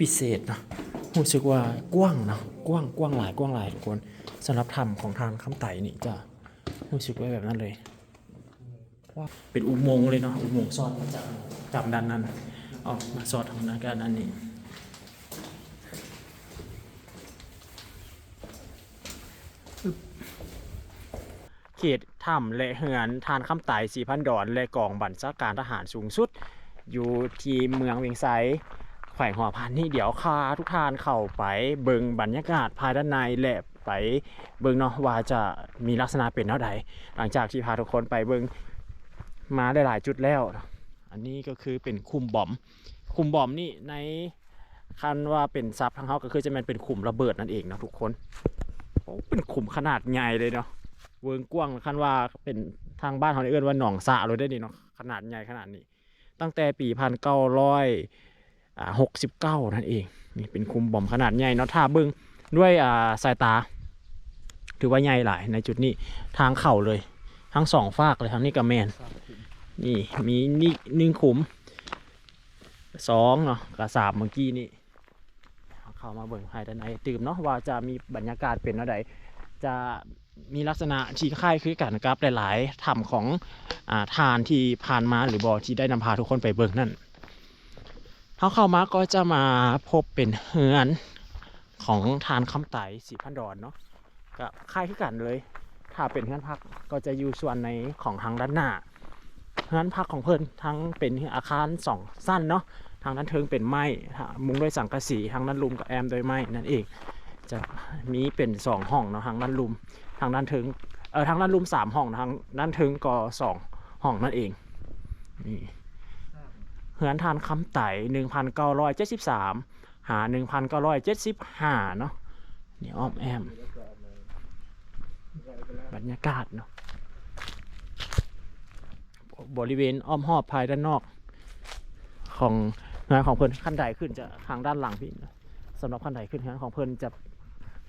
พิเศษเนาะรู้สึกว่ากว้างเนาะกว้างกว้างหลายกว้างหลายทุกคนสำหรับถ้ำของทางคำไต่นี่จะรู้สึกว่าแบบนั้นเลยว่าเป็นอุโมงค์เลยเนาะอุโมงค์ซอดมาจากจากด้านนั้นออกมาซอดของนักการนั้นนี่อึ๊บเขตถ้ำและเหือนทานคำไต่สีพันดอนและกองบัญชาการทหารสูงสุด อยู่ที่เมืองเวียงไซ แขวงหัวพันนี่เดี๋ยวคาทุกท่านเข้าไปเบิงบรรยากาศภายด้านในและไปเบิงเนาะว่าจะมีลักษณะเป็นเท่าใดหลังจากที่พาทุกคนไปเบิงมาได้หลายจุดแล้ว อันนี้ก็คือเป็นคุมบอม คุมบอมนี่ในคันว่าเป็นซับทางเขาก็คือจะมันเป็นขุมระเบิดนั่นเองนะทุกคนโอ้เป็นขุมขนาดใหญ่เลยเนาะเวิงกว้างคันว่าเป็นทางบ้านเขาเรียกว่าหนองสะเลยได้นี่เนาะขนาดใหญ่ขนาดนี้ ตั้งแต่ปีพันเก้าร้อย หกสิบเก้านั่นเองนี่เป็นคุมบอมขนาดใหญ่เนาะถ้าเบิ้งด้วยาสายตา ถือว่าใหญ่หลายในจุดนี้ทางเข่าเลย ทั้งสองฝากเลยทั้งนี้กับแมนนี่มีนี่หนึ่งขุมสองเนาะกับสามเมื่อกี้นี่เข้ามาเบิ่งภายด้านในตื่มเนาะว่าจะมีบรรยากาศเป็นอะไรจะมีลักษณะที่คล้ายคือกันกับหลายๆถ้ำของอ่าทานที่ผ่านมาหรือบอที่ได้นำพาทุกคนไปเบิ่งนั่น เขาเข้ามาก็จะมาพบเป็นเฮือนของทานคำไต่สีพันดอนเนาะก็คล้ายกันเลย ถ้าเป็นเฮือนพักก็จะอยู่ส่วนในของทางด้านหน้าเฮือนพักของเพิ่นทั้งเป็นอาคารสองสั้นเนาะทางด้านเทิงเป็นไม้มุงด้วยสังกะสีทางด้านลุมกับแอมโดยไม้นั่นเองจะมีเป็นสองห้องเนาะทางด้านลุม ทางด้านเทิงเออทางด้านรุมสามห้องทางด้านถึงก็สองห้องนั่นเองนี่ เหือนทานคำไต่หนึ่งพันเก้าร้อยเจ็ดสิบสามหาหนึ่งพันเก้าร้อยเจ็ดสิบห้าเนาะนี่อ้อมแอม บรรยากาศเนาะบริเวณอ้อมหอบภายด้านนอก ของงานของเพิ่นขั้นใดขึ้นจะทางด้านหลังพี่สำหรับขั้นใดขึ้นงานของเพิ่นจะ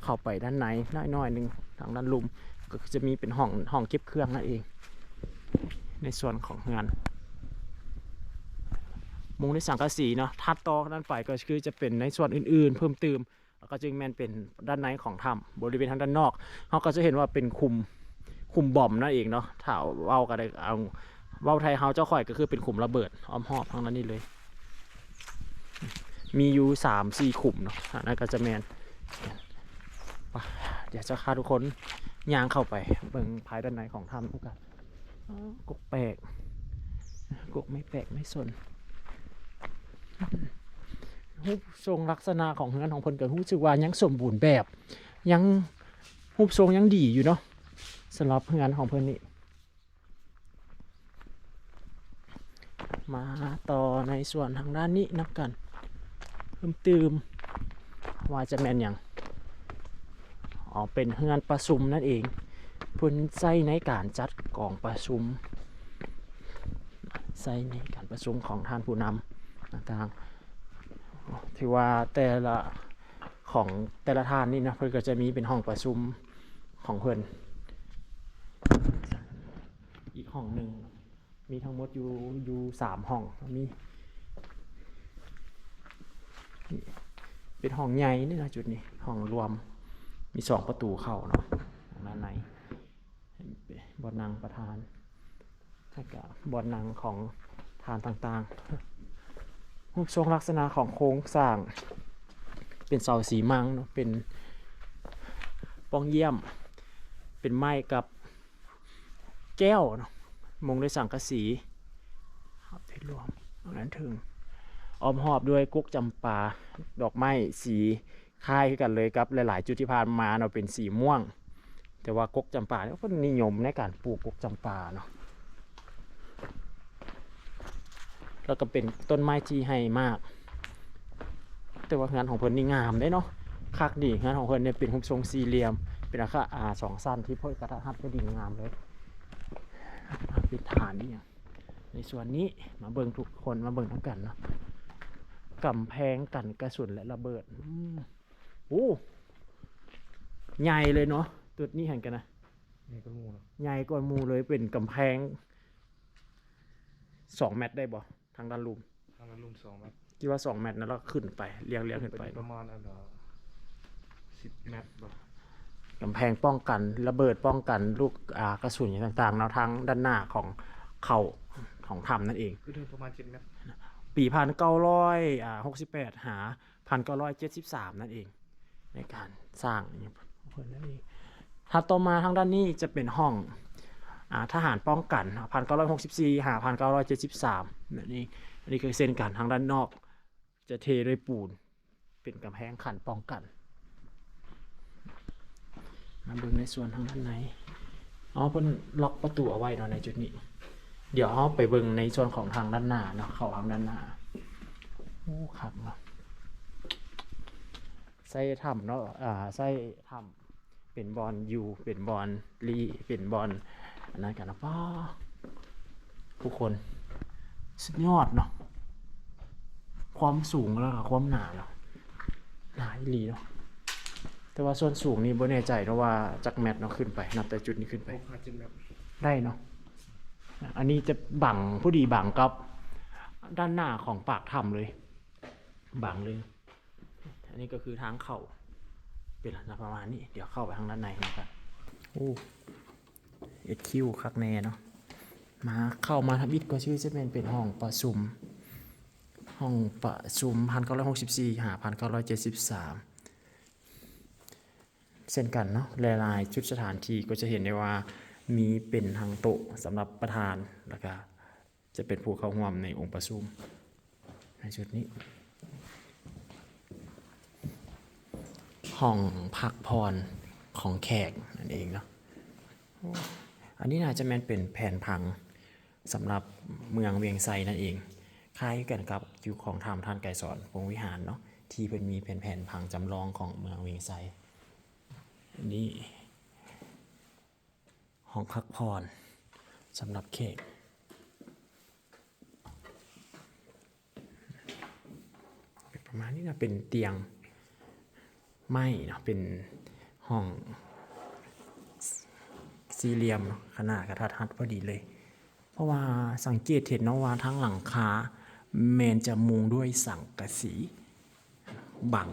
เข้าไปด้านในน้อยๆหนึ่งทางด้านลุมก็จะมีเป็นห้องห้องเก็บเครื่องนั่นเอง ในส่วนของงาน มุงด้วยสังกะสีเนาะทัดต่อด้านไปก็คือจะเป็นในส่วนอื่นๆ เพิ่มเติมแล้วก็จึงแมนเป็นด้านในของถ้ำบริเวณทางด้านนอกเขาก็จะเห็นว่าเป็นคุมคุมบอมนั่นเองเนาะถ้าเว้ากันได้เอาเว้าไทยเฮาเจ้าข่อยก็คือเป็นขุมระเบิดอ้อมหอบทางนั้นนี่เลย มีอยู่สามสี่ขุมเนาะนั่นก็จะแมนเดี๋ยวจะพาทุกคนย่างเข้าไปเบิ่งภายด้านในของถ้ำแล้วกันอ้าวกกแปลกกกไม่แปลกไม่สน รูปทรงลักษณะของเฮือนของเพนเกิดรู้สึกว่ายังสมบูรณ์แบบ ยังรูปทรงยังดีอยู่เนาะสำหรับเฮือนของเพิ่นนี่มาต่อในส่วนทางด้านนี้นับกันเพิ่มเติมว่าจะแมนอย่างอ๋อเป็นเฮือนประชุมนั่นเองพิ่นใช้ในการจัดกองประชุมใช้ในการประชุมของท่านผู้นำต่างๆ ถือว่าแต่ละของแต่ละท่านนี่นะเพิ่นก็จะมีเป็นห้องประชุมของเพิ่อนอีกห้องหนึ่งมีทั้งหมดอยู่อยู่สามห้องมีเป็นห้องใหญ่นี่นะจุดนี้ห้องรวมมีสองประตูเข้าเนาะทางด้านในบอดนางประธานแล้วก็บอดนางของทานต่างๆ รูปทรงลักษณะของโครงสร้าง เป็นเสาสีมังเนาะเป็นป้องเยี่ยม เป็นไม้กับแก้วเนาะมงด้วยสังกะสีครับที่รวมตรงนั้นถึงอ้อมหอบด้วยกุ๊กจำปาดอกไม้สีคล้ายกันเลยครับหลายๆ จุดที่ผ่านมาเนาะเป็นสีม่วง แต่ว่ากุกจำปาเนี่ยก็นิยมในการปลูกกุกจำปาเนาะ แล้วก็เป็นต้นไม้ที่ให้มาก แต่ว่างานของเพิ่นนี่งามได้เนาะคักดีงานของเพิ่นเนี่ยเป็นรูปทรงสี่เหลี่ยม เป็นอาคารอาสองสั้นที่พ่อกระทะหัดก็ดีงามเลยเป็นฐานนี่ในส่วนนี้มาเบิ่งทุกคนมาเบิ่งทั้งกันเนาะกำแพงกันกระสุนและระเบิดอืมโอ้ใหญ่เลยเนาะตัวนี้เห็นกันนะนี่ก็งูเนาะใหญ่กว่าหมูเลยเป็นกำแพงสองเมตรได้บ่ ทางด้านลุมทางนั้นลุมสองครับคิดว่าสองเมตรนั้นเราขึ้นไปเรียงเรียงขึ้นไป ประมาณอันละสิบเมตรบ่กำแพงป้องกันระเบิดป้องกันลูกอ่ากระสุนต่างๆแนวทางด้านหน้าของเขาของถ้ำนั่นเองคือเดินประมาณเจ็ดเมตรปีพันเก้าร้อยอ่าหกสิบแปดหาพันเก้าร้อยเจ็ดสิบสามนั่นเอง ในการสร้างอย่างเพิ่นนั่นเองถ้าต่อมาทางด้านนี้จะเป็นห้องอ่า ทหารป้องกันพันเก้าร้อยหกสิบสี่หาพันเก้าร้อยเจ็ดสิบสามนั่นเองอันนี้คือเส้นกันทางด้านนอก จะเทด้วยปูน เป็นกำแพงขันป้องกันมาเบิ่งในส่วนทางด้านในอ๋อเพิ่นล็อกประตูเอาไว้เนาะในจุดนี้ เดี๋ยวเราไปเบิ่งในส่วนของทางด้านหน้าเนาะเข้าทางด้านหน้าโอ้ครับเนาะไส้ถ้ำเนาะอ่าไส้ถ้ำเป็นบอลยูเป็นบอลลีเป็นบอล นนั้นกันนะป้าทุกคนสุดยอดเนาะความสูงแล้วก็ความหนาเนาะหนาอีหลีเนาะแต่ว่าส่วนสูงนี่บ่แน่ใจเนาะว่าจากแมตเนาะขึ้นไปนับแต่จุดนี้ขึ้นไปหกห้าเจ็ดเมตรได้เนาะอันนี้จะบังผู้ดีบังกับด้านหน้าของปากถ้ำเลย บังเลย อันนี้ก็คือทางเข้าเป็นลักษณะประมาณนี้ เดี๋ยวเข้าไปทางด้านในนะครับโอ้ เอ็ดคิวคักแน่เนาะมาเข้ามาทำอิดก็ชื่อจะเป็นเป็นห้องประชุมห้องประชุมพันเก้าร้อยหกสิบสี่หาพันเก้าร้อยเจ็ดสิบสามเช่นกันเนาะลายๆชุดสถานที่ก็จะเห็นได้ว่ามีเป็นทางโต๊ะสำหรับประธานแล้วก็จะเป็นผู้เข้าร่วมในองค์ประชุมในชุดนี้ ห้องพักพรของแขกนั่นเองเนาะ อันนี้น่าจะแมนเป็นแผนพังสำหรับเมืองเวียงไซนั่นเองคล้ายกันกับอยู่ของธรรมท่านไก่สอนวงวิหารเนาะที่เป็นมีแผนๆพังจำลองของเมืองเวียงไซอันนี้ห้องพักผ่อนสำหรับเขกประมาณนี้นะเป็นเตียงไม้เนาะเป็นห้อง สี่เหลี่ยมขนาดกระทัดรัดพอดีเลย เพราะว่าสังเกตเห็นเนาะว่าทั้งหลังคาเมนจะมุงด้วยสังกะสีบัง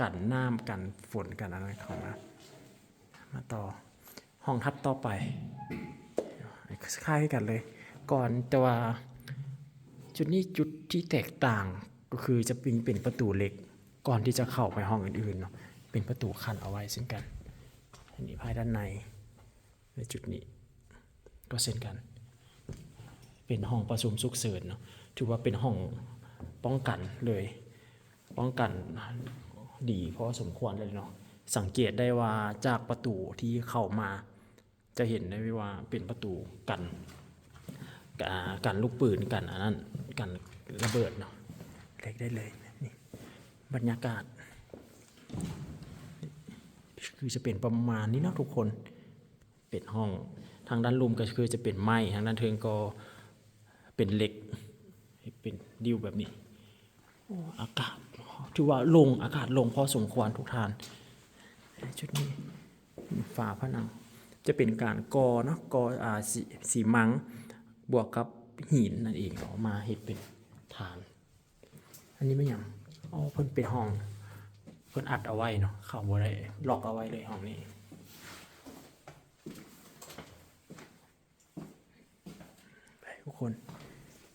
กันน้ำกันฝนกันอะไรข้ามามาต่อห้องทัดต่อไปคล้ายกันเลย ก่อนแต่ว่าจุดนี้จุดที่แตกต่างก็คือจะเป็นเป็นประตูเหล็ก ก่อนที่จะเข้าไปห้องอื่นๆเนาะเป็นประตูคันเอาไว้เช่นกัน อันนี้ภายด้านใน ในจุดนี้ ก็เช่นกัน เป็นห้องประชุมสุกเสริญเนาะถือว่าเป็นห้องป้องกันเลย ป้องกันดีพอสมควรเลยเนาะสังเกตได้ว่าจากประตูที่เข้ามา จะเห็นได้ว่าเป็นประตูกันอ่ากันลูกปืนกันอันนั้นกันระเบิดเนาะเล็กได้เลยนี่บรรยากาศ คือจะเป็นประมาณนี้นะทุกคน เป็นห้อง ทางด้านลุมก็คือจะเป็นไม้ทางด้านเทิงก็เป็นเหล็ก เป็นดิวแบบนี้อากาศถือว่าลงอากาศลงพอสมควรทุกทาน ชุดนี้ฝาผนัง จะเป็นการกอเนาะกออ่าสีสีมังบวกกับหินนั่นเองออกมาเห็ดเป็นฐาน อันนี้ไม่ยังอ๋อเพิ่นเป็นห้อง เพิ่นอัดเอาไว้เนาะเข้าบ่ได้ล็อกเอาไว้เลยห้องนี้ ไปทุก คน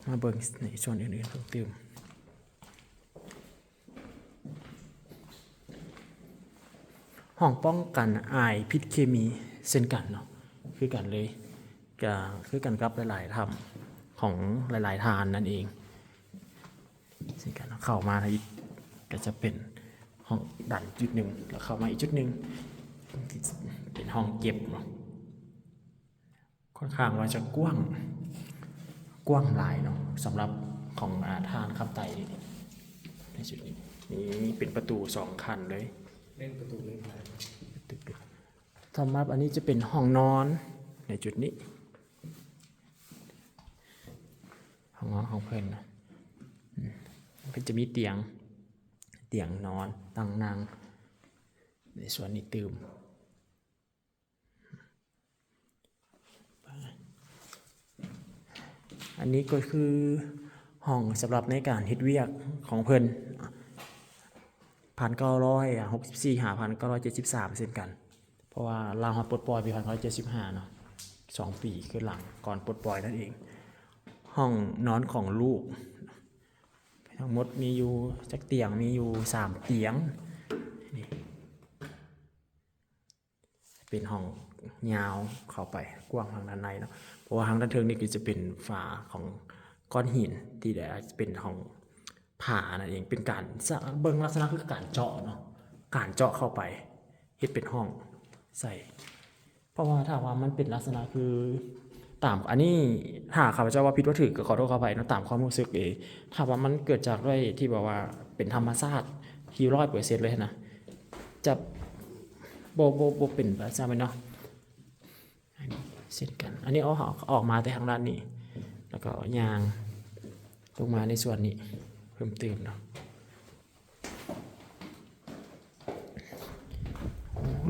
มาเบิ่งในส่วนอื่นๆเพิ่มเติมห้องป้องกันอายพิษเคมีเช่นกันเนาะคือกันเลยก็คือกันกับหลายๆทำของหลายๆทานนั่นเองเช่นกันเนาะเข้ามาอีกก็จะเป็นห้องดันจุดหนึ่งแล้วเข้ามาอีกจุดหนึ่งเป็นห้องเก็บเนาะค่อนข้างว่าจะกว้าง กว้างหลายเนาะสำหรับของอาทานคำไต่นี่ในจุดนี้นี่เป็นประตูสองคันเลยเล่นประตูเล่นอะไรตึกๆสำหรับอันนี้จะเป็นห้องนอนในจุดนี้ห้องนอนของเพื่อนนะอืมมันก็จะมีเตียงเตียงนอนตั้งนางในส่วนนี้ตื่ม อันนี้ก็คือห้องสำหรับในการเฮ็ดเวียกของเพิ่นพันเก้าร้อยหกสิบสี่หาพันเก้าร้อยเจ็ดสิบสามเช่นกัน เพราะว่าลาวฮอดปลดปล่อยปีพันเก้าร้อยเจ็ดสิบห้าเนาะสองปีคือหลังก่อนปลดปล่อยนั่นเอง ห้องนอนของลูก ทั้งหมดมีอยู่จักเตียงมีอยู่สามเตียงนี่เป็นห้องยาวเข้าไปกว้างทางด้านในเนาะ ราะว่าทางด้านเทิงนี่ก็จะเป็นฝาของก้อนหินที่ได้เป็นห้องผ่านั่นเองเป็นการสังเบิ้งลักษณะคือการเจาะเนาะการเจาะเข้าไปเฮ็ดเป็นห้องใส่ เพราะว่าถ้าว่ามันเป็นลักษณะคือตามอันนี้ถ้าข้าพเจ้าว่าผิดว่าถือก็ขอโทษขออภัยนาะตามความรู้สึกเองถ้าว่ามันเกิดจากด้วยที่แบบว่าเป็นธรรมชาติที่ร้อยเปอร์เซ็นต์เลยนะจะโบโบโบเป็นแบบนั้นไหมเนาะ เช่นกัน อันนี้เอาออกมาแต่ทางด้านนี้ แล้วก็ยางลงมาในส่วนนี้เพิ่มเติมเนาะ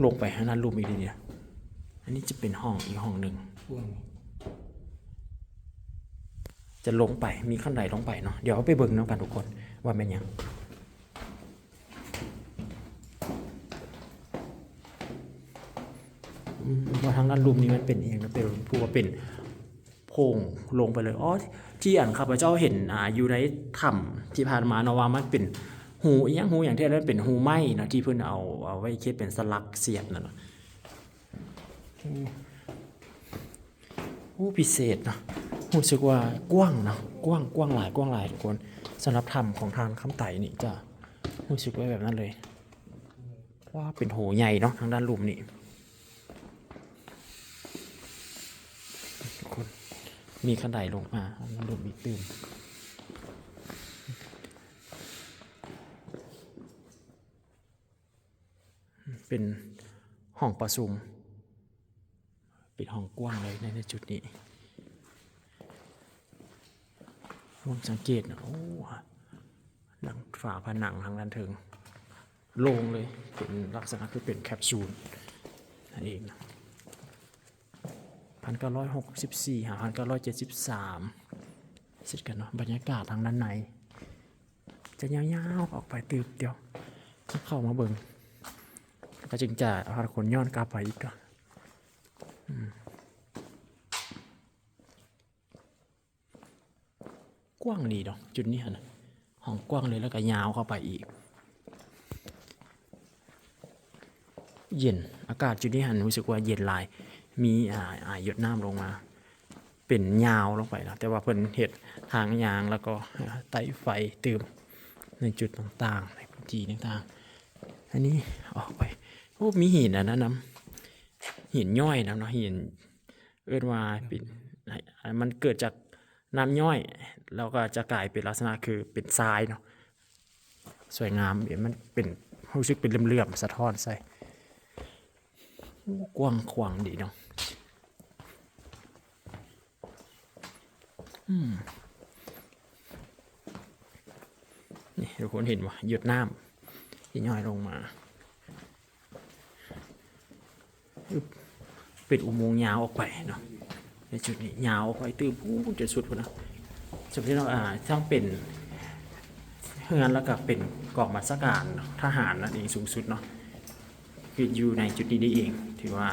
ลงไปข้างหนั้นรูมอีกทีเนี่ยอันนี้จะเป็นห้องอีกห้องหนึ่งจะลงไปมีขั้นใดลงไปเนาะเดี๋ยวเอาไปเบิ่งน้ำกันทุกคนว่าเป็นยังอืม ว่าทางด้านรูมนี้มันเป็นเองนะเป็นผู้ว่าเป็นโพงลงไปเลยอ๋อที่อ่านข้าพเจ้าเห็นอ่าอยู่ในถ้ำที่ผ่านมาเนาะว่ามันเป็นหูอหยังหูอย่างที่นั้นเป็นหูไหมเนะที่เพิ่นเอาเอาไว้เคิดเป็นสลักเสียบนั่นนะผู้พิเศษเนาะรู้สึกว่ากว้างเนาะกว้างกว้างหลายกว้างหลายทุกคนสำหรับธรรมของทางคำไต่นี่จะรู้สึกไว้แบบนั้นเลย ว่าเป็นโหใหญ่เนาะทางด้านรูมนี่ทุกคน มีขั้นไดลงมาทางด้านรูมอีกตื่มเป็นห้องประชุมเป็นห้องกว้างเลยในจุดนี้ผมสังเกตนะโอ้หลังฝาผนังทางด้านเทิงโล่งเลยเป็นลักษณะคือเป็นแคปซูลนั่นเองนะ พันเก้าร้อยหกสิบสี่หาพันเก้าร้อยเจ็ดสิบสามเสร็จกันเนาะบรรยากาศทางด้านใน จะยาวๆออกไปตืบเดียวเข้ามาเบิงก็จึงจะพาคนย้อนกลับไปอีกเนาะกว้างดีเนาะจุดนี้นะห้องกว้างเลยแล้วก็ยาวเข้าไปอีก เย็นอากาศจุดนี้หันรู้สึกว่าเย็นหลาย มีอ่าอ่าหยดน้ำลงมา เป็นยาวลงไปนะแต่ว่าเพิ่นเห็ดทางยางแล้วก็ไต่ไฟเติมในจุดต่างๆในพื้นที่ต่างๆอันนี้ออกไปโอ้มีหินอันนั้นนะหินย่อยนะเนาะหินเอิ้นว่าเป็นมันเกิดจากน้ำย่อย แล้วก็จะกลายเป็นลักษณะคือเป็นทรายเนาะสวยงามเห็นมันเป็นรู้สึกเป็นเลื่อมๆสะท้อนใส่กว้างขวางดีเนาะอืม นี่ทุกคนเห็นว่าหยดน้ำที่ย่อยลงมาเป็นอุโมงค์ยาวออกไปเนาะในจุดนี้ยาวออกไปตื้อผู้จะสุดพุ่นนะจุดที่เราอ่าทั้งเป็นเฮือนแล้วก็เป็นกองบัญชาการทหารนั่นเองสูงสุดเนาะคืออยู่ในจุดนี้ได้เอง ถือว่า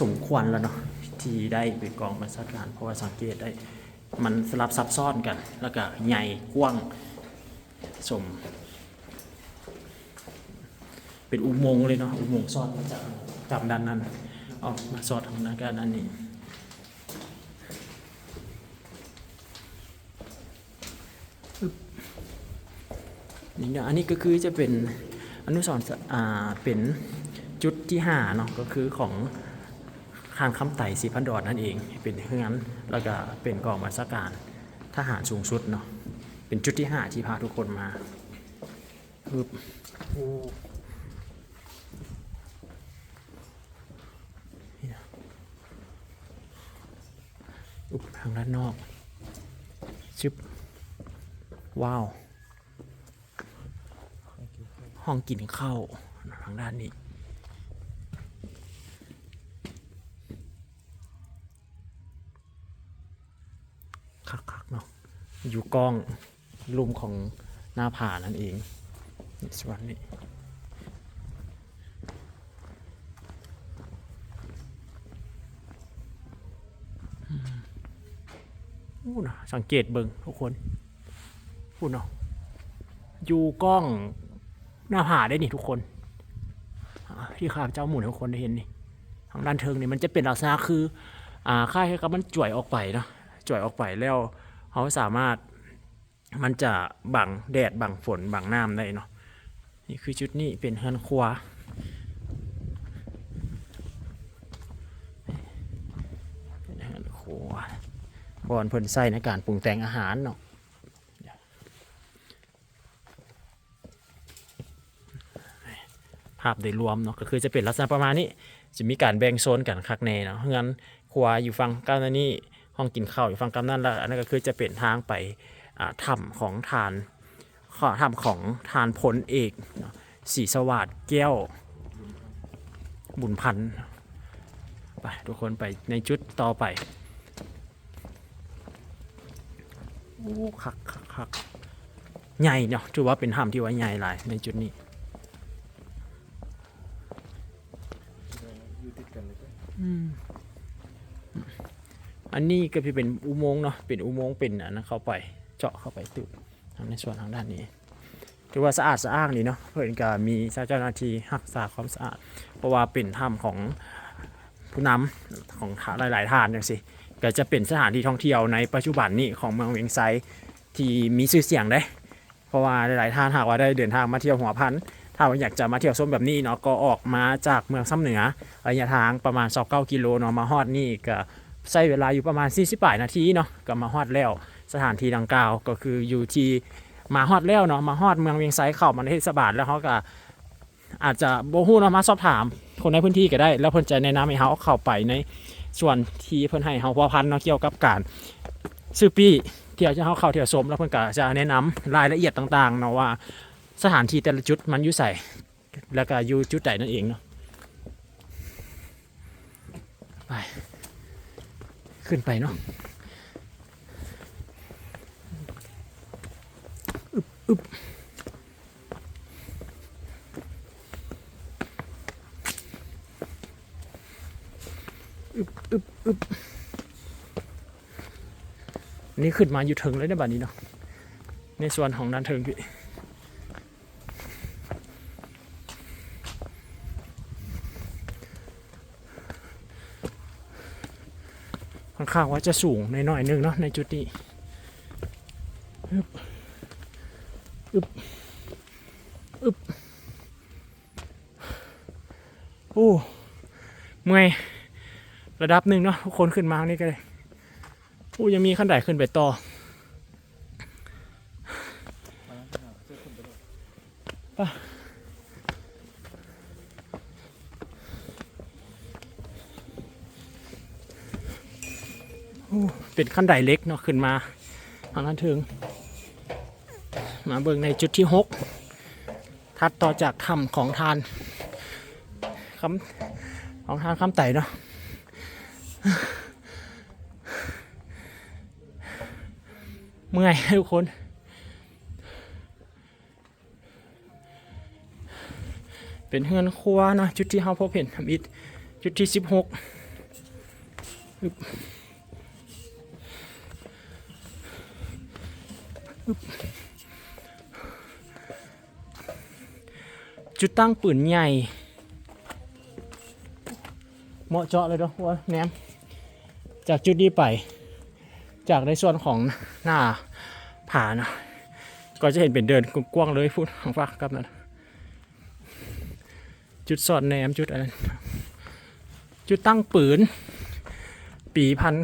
สมควรแล้วเนาะ ที่ได้เป็นกองบัญชาการเพราะว่าสังเกตได้มันสลับซับซ้อนกัน แล้วก็ใหญ่กว้างสม เป็นอุโมงค์เลยเนาะอุโมงค์ซ่อนมาจากจากด้านนั้นออกมาสอดทางด้านการอันนี้นี่นะอันนี้ก็คือจะเป็นอนุสรณ์อ่าเป็นจุดที่หาเนาะก็คือของ ทางคำไต่สีพันดอดนั่นเองเป็นเฮือนแล้วก็เป็นกองบัญชาการทหารสูงสุดเนาะเป็นจุดที่ห้าที่พาทุกคนมาอึ๊บอ้อุปทางด้านนอกชึบว้าว ห้องกินข้าวทางด้านนี้ คักๆเนาะ อ ยู่กล้องลุมของหน้าผานั่นเองนี่ส่วนนี้อู้นะสังเกตเบิงทุกคนพูดเนาะอยู่กล้องหน้าผาได้นี่ทุกคนที่ข้าพเจ้าหมุนทุกคนได้เห็นนี่ทางด้านเทิงนี่มันจะเป็นลักษณะคืออ่าค่ายกับมันจ่วยออกไปเนาะจ่วยออกไปแล้วเขาสามารถ มันจะบังแดดบังฝนบังน้ำได้เนาะนี่คือชุดนี้เป็นเฮือนครัวเป็นเฮือนครัวบอนเพิ่นใส่ในการปรุงแต่งอาหารเนาะภาพโดยรวมเนาะก็คือจะเป็นลักษณะประมาณนี้ จะมีการแบ่งโซนกันคักแน่เนาะงั้นครัวอยู่ฝั่งกำนันนี่ห้องกินข้าวอยู่ฝั่งกำนันแล้วอันนั้นก็คือจะเป็นทางไป ถ้ำของทานขอถ้ำของทานพลเอกเนาะสีสวัสด์แก้ว บุญพันธ์ไปทุกคนไปในจุดต่อไปโอ้คักคักคักใหญ่เนาะถือว่าเป็นถ้ำที่ว่าใหญ่หลายในจุดนี้อันเลยก็อันนี้ก็จะเป็นอุโมงค์เนาะเป็นอุโมงค์เป็นอันนั้นเข้าไป เจาะเข้าไปตึกในส่วนทางด้านนี้ถือว่าสะอาดสะอ้างดีเนาะเพื่อนก็มีเจ้าหน้าที่รักษาความสะอาด เพราะว่าเป็นถ้ำของผู้นำของหลาย ๆ ท่านจังสิก็จะเป็นสถานที่ท่องเที่ยวในปัจจุบันนี้ของเมืองเวียงไซที่มีชื่อเสียงได้ เพราะว่าหลาย ๆ ท่านหากว่าได้เดินทางมาเที่ยวหัวพันถ้าว่าอยากจะมาเที่ยวส้มแบบนี้เนาะก็ออกมาจากเมืองซ้ำเหนือระยะทางประมาณ29กิโลเนาะมาฮอดนี่ก็ใช้เวลาอยู่ประมาณ48นาทีเนาะก็มาฮอดแล้ว สถานที่ดังกล่าวก็คืออยู่ที่มาฮอดแล้วเนาะมาฮอดเมืองเวียงไซเข้ามาในเทศบาลแล้วเขาก็อาจจะโบฮู้เนาะมาสอบถามคนในพื้นที่ก็ได้ แล้วเพิ่นจะแนะนำให้เขาเข้าไปในส่วนที่เพิ่นให้เขาพัวพันเนาะเกี่ยวกับการซื้อปี้ที่จะเขาเข้าเที่ยวชมแล้วเพิ่นก็จะแนะนำรายละเอียดต่างๆเนาะว่าสถานที่แต่ละจุดมันอยู่ใส่แล้วก็อยู่จุดใดนั่นเองเนาะไปขึ้นไปเนาะอึบอึบอึบอึบอึบ นี่ขึ้นมาอยู่ถึงเลยนะบัดนี้เนาะในส่วนของด้นเทิงพี่ค่อนข้างว่าจะสูงในหน่อยนึงเนาะในจุดนี้อึบอึบอึบโอ้เมื่อย ระดับหนึ่งเนาะทุกคนขึ้นมาทางนี่ก็เลยโอ้ยังมีขั้นไดขึ้นไปต่อเป็นขั้นไดเล็กเนาะขึ้นมาทางนั้นถึง มาเบิ่งในจุดที่6ถัดต่อจากถ้ำของทานคำของทานคำไต่เนาะ เมื่อยทุกคน เป็นเฮือนครัวนะ จุดที่เราพบเห็นทำอิฐจุดที่16อึ๊บจุดตั้งปืนใหญ่ เหมาะเจาะเลยเนาะว่าแหนม จากจุดนี้ไป จากในส่วนของหน้าผานะก็จะเห็นเป็นเดินกว้างเลยพูดของฟ้ากับนั้นจุดสอดแนมจุดอะไรจุดตั้งปืน ปีพัน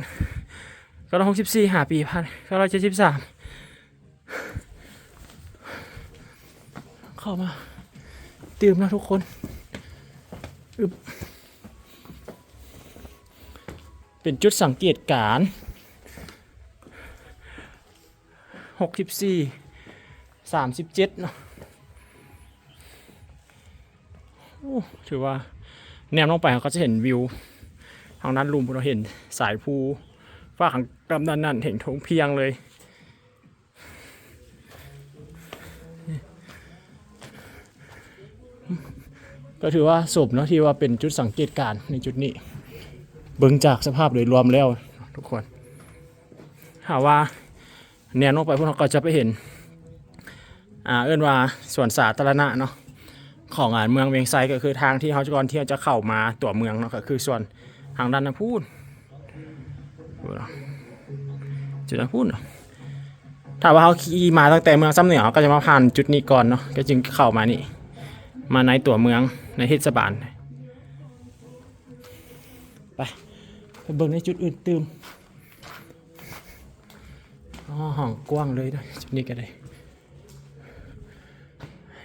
ก็ร้อยหกสิบสี่หาปีพันก็ร้อยเจ็ดสิบสามเข้ามา ตื่มนะทุกคนอึบ เป็นจุดสังเกตการ64 37เนาะถือว่าแนวลงไปเขาจะเห็นวิว ทางด้านลุมเราเห็นสายภูฝ้าขังกำนันนั้นเห็นทงเพียงเลย ก็ถือว่าศพเนาะที่ว่าเป็นจุดสังเกตการในจุดนี้ เบิ่งจากสภาพโดยรวมแล้วทุกคนหาว่าแนวลงไปพวกเราก็จะไปเห็น อ่าเอื้นว่าสวนสาธารณะเนาะของอ่านเมืองเวียงไซก็คือทางที่เขาจะก่อนที่จะเข้ามาตัวเมืองเนาะก็คือส่วนทางด้านน้ำพูนดูเนจุดน้ำพูนเนาะถ้าว่าเขาขี่มาตั้งแต่เมืองซ้ำเหนือก็จะมาผ่านจุดนี้ก่อนเนาะก็จึงเข้ามานี่ มาในตัวเมืองในเทศบาลไป ไปเบิ่งในจุดอื่นตื่มอ๋อห้องกว้างเลยนะจุดนี้ก็ได้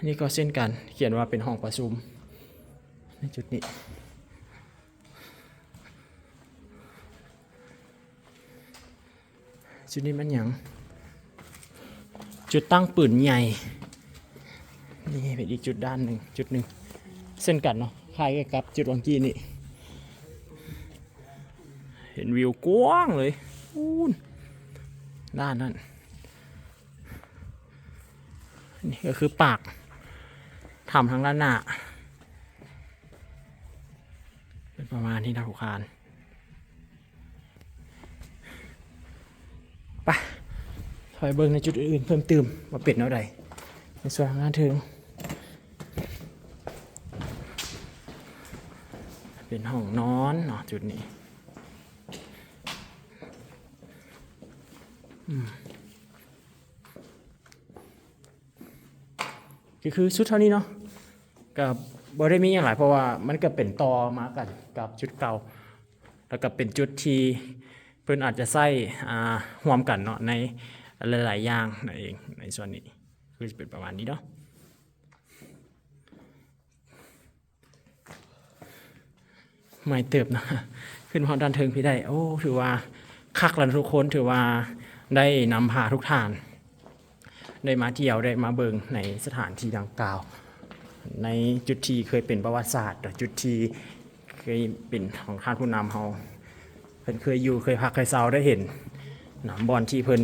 นี่ก็เช่นกันเขียนว่าเป็นห้องประชุม ในจุดนี้จุดนี้มันยังจุดตั้งปืนใหญ่ นี่เป็นอีกจุดด้านหนึ่งจุดหนึ่งเส้นกันเนาะคล้ายกับจุดวังกี้นี่ เห็นวิวกว้างเลยอูนด้านนั้นนี่ก็คือปากทำทางด้านหน้า เป็นประมาณที่นาทุกคานไปถอยเบิ้งในจุดอื่นๆเพิ่มเติมมาเป็ดเนาะใดในส่วนทางด้านถึง เป็นห้องนอนเนาะจุดนี้อืม ก็คือชุดเท่านี้เนาะกับบได้มีอย่างไรเพราะว่ามันก็เป็นต่อมากันกับชุดเก่า แล้วก็เป็นจุดที่เพิ่อนอาจจะใส่อ่าห่วมกันเนาะในหลายๆอย่างนั่นเองในส่วนนี้คือจะเป็นประมาณนี้เนาะไม่เติบนะขึ้นพอดันเทิงพี่ได้ โอ้ ถือว่าคักแล้วนะทุกคน ถือว่า ได้นำพาทุกท่าน ได้มาเที่ยวได้มาเบิงในสถานที่ดังกล่าว ในจุดที่เคยเป็นประวัติศาสตร์จุดที่เคยเป็นของท่านผู้นำเขาเพิ่นเคยอยู่เคยพักเคยเซาได้เห็นหนามบอลที่เพิ่น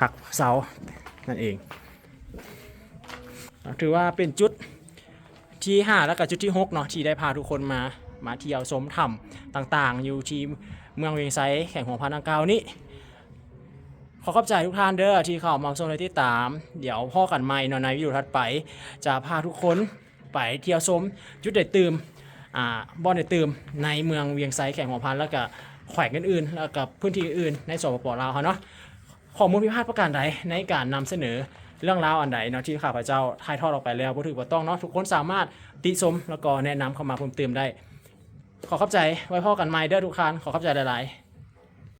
พักเซานั่นเอง ถือว่าเป็นจุดที่ 5 แล้วก็จุดที่ 6 เนาะที่ได้พาทุกคนมามาเที่ยวชมถ้ำต่างๆ อยู่ที่เมืองเวียงไซแข่งหัวพันอังเกานี้ ขอขอบใจทุกท่านเด้อที่เข้ามาชมในที่ตาม เดี๋ยวพ่อกันใหม่นาะในวิดีโอถัดไป จะพาทุกคนไปเที่ยวชมจุดเด็ดตื่มอ่าบอนเด็ดตื่มในเมืองเวียงไซแข่งหัวพันแล้วก็แขวงอื่นๆแล้วกับพื้นที่อื่นในสปปลาวเขาเนาะข้อมูลพิพาทประการใดในการนำเสนอเรื่องราวอันใดเนาะที่ข้าพเจ้าถ่ายทอดออกไปแล้วบ่ถือว่าต้องเนาะทุกคนสามารถติชมแล้วก็แนะนำเข้ามาเพิ่มเติมได้ ขอขอบใจไว้พ่อกันใหม่เด้อทุกท่านขอขอบใจหลายๆ